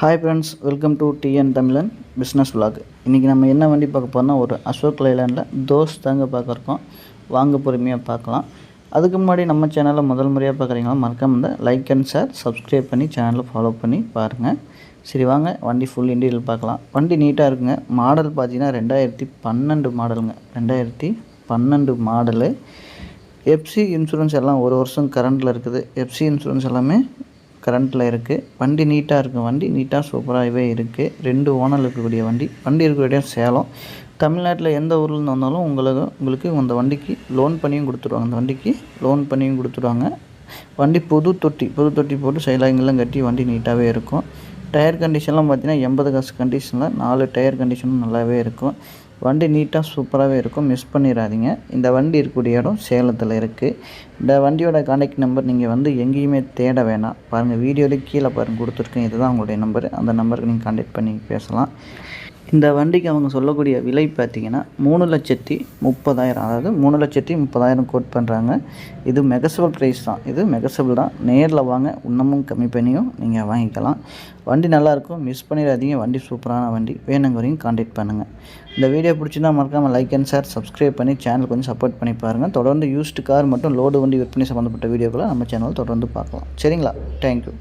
Hi friends welcome to TN Tamizhan business vlog. இன்றைக்கி நம்ம என்ன வண்டி பார்க்க போகிறோம்னா ஒரு அசோக் லைலாண்டில் தோஸ் தாங்க பார்க்குறோம் வாங்க பொறுமையாக பார்க்கலாம். அதுக்கு முன்னாடி நம்ம சேனலை முதல் முறையாக பார்க்குறீங்களா மறக்காம இந்த லைக் அண்ட் ஷேர் சப்ஸ்கிரைப் பண்ணி சேனலை ஃபாலோ பண்ணி பாருங்கள் சரி வாங்க வண்டி ஃபுல் இன்டீரியல் பார்க்கலாம். வண்டி நீட்டாக இருக்குங்க. மாடல் பார்த்தீங்கன்னா ரெண்டாயிரத்தி பன்னெண்டு மாடலுங்க ரெண்டாயிரத்தி பன்னெண்டு மாடலு எஃப்சி இன்சூரன்ஸ் எல்லாம் ஒரு வருஷம் கரண்டில் இருக்குது. எஃப்சி இன்சூரன்ஸ் எல்லாமே கரண்ட்டில் இருக்குது வண்டி நீட்டாக இருக்கும் வண்டி நீட்டாக சூப்பராகவே இருக்குது ரெண்டு ஓனர் இருக்கக்கூடிய வண்டி. வண்டி இருக்கக்கூடிய சேலம். தமிழ்நாட்டில் எந்த ஊர்லேருந்து வந்தாலும் உங்களுக்கு உங்களுக்கு அந்த வண்டிக்கு லோன் பண்ணியும் கொடுத்துருவாங்க. அந்த வண்டிக்கு லோன் பண்ணியும் கொடுத்துருவாங்க. வண்டி புது தொட்டி புது தொட்டி போட்டு சைலாங்கெல்லாம் கட்டி வண்டி நீட்டாகவே இருக்கும். டயர் கண்டிஷன்லாம் பார்த்தீங்கன்னா எண்பது காசு கண்டிஷனில் நாலு டயர் கண்டிஷனும் நல்லாவே இருக்கும். வண்டி நீட்டாக சூப்பராகவே இருக்கும். மிஸ் பண்ணிடாதீங்க இந்த வண்டி இருக்கக்கூடிய இடம் சேலத்தில் இருக்குது இந்த வண்டியோட கான்டாக்ட் நம்பர் நீங்கள் வந்து எங்கேயுமே தேட வேணாம். பாருங்கள் வீடியோலேயே கீழே பாருங்கள் கொடுத்துருக்கேன். இதுதான் உங்களுடைய நம்பர் அந்த நம்பருக்கு நீங்கள் கான்டாக்ட் பண்ணி பேசலாம். இந்த வண்டிக்கு அவங்க சொல்லக்கூடிய விலை பார்த்தீங்கன்னா மூணு லட்சத்தி முப்பதாயிரம் அதாவது மூணு லட்சத்தி முப்பதாயிரம் கோட் பண்ணுறாங்க இது மெகசபிள் ப்ரைஸ் தான். இது மெகசபிள் தான். நேரில் வாங்க இன்னமும் கம்மி பண்ணியும் நீங்கள் வாங்கிக்கலாம். வண்டி நல்லாயிருக்கும் மிஸ் பண்ணிடாதீங்க. வண்டி சூப்பரான வண்டி. வேணுங்க காண்டாக்ட் பண்ணுங்கள் இந்த வீடியோ பிடிச்சிருந்தா மறக்காமல் லைக் அண்ட் ஷேர் சப்ஸ்கிரைப் பண்ணி சேனல் கொஞ்சம் சப்போர்ட் பண்ணி பாருங்கள் தொடர்ந்து யூஸ்டு கார் மற்றும் லோடு வண்டி விற்பனை சம்மந்தப்பட்ட வீடியோக்களை நம்ம சேனல் தொடர்ந்து பார்க்கலாம். சரிங்களா? தேங்க்யூ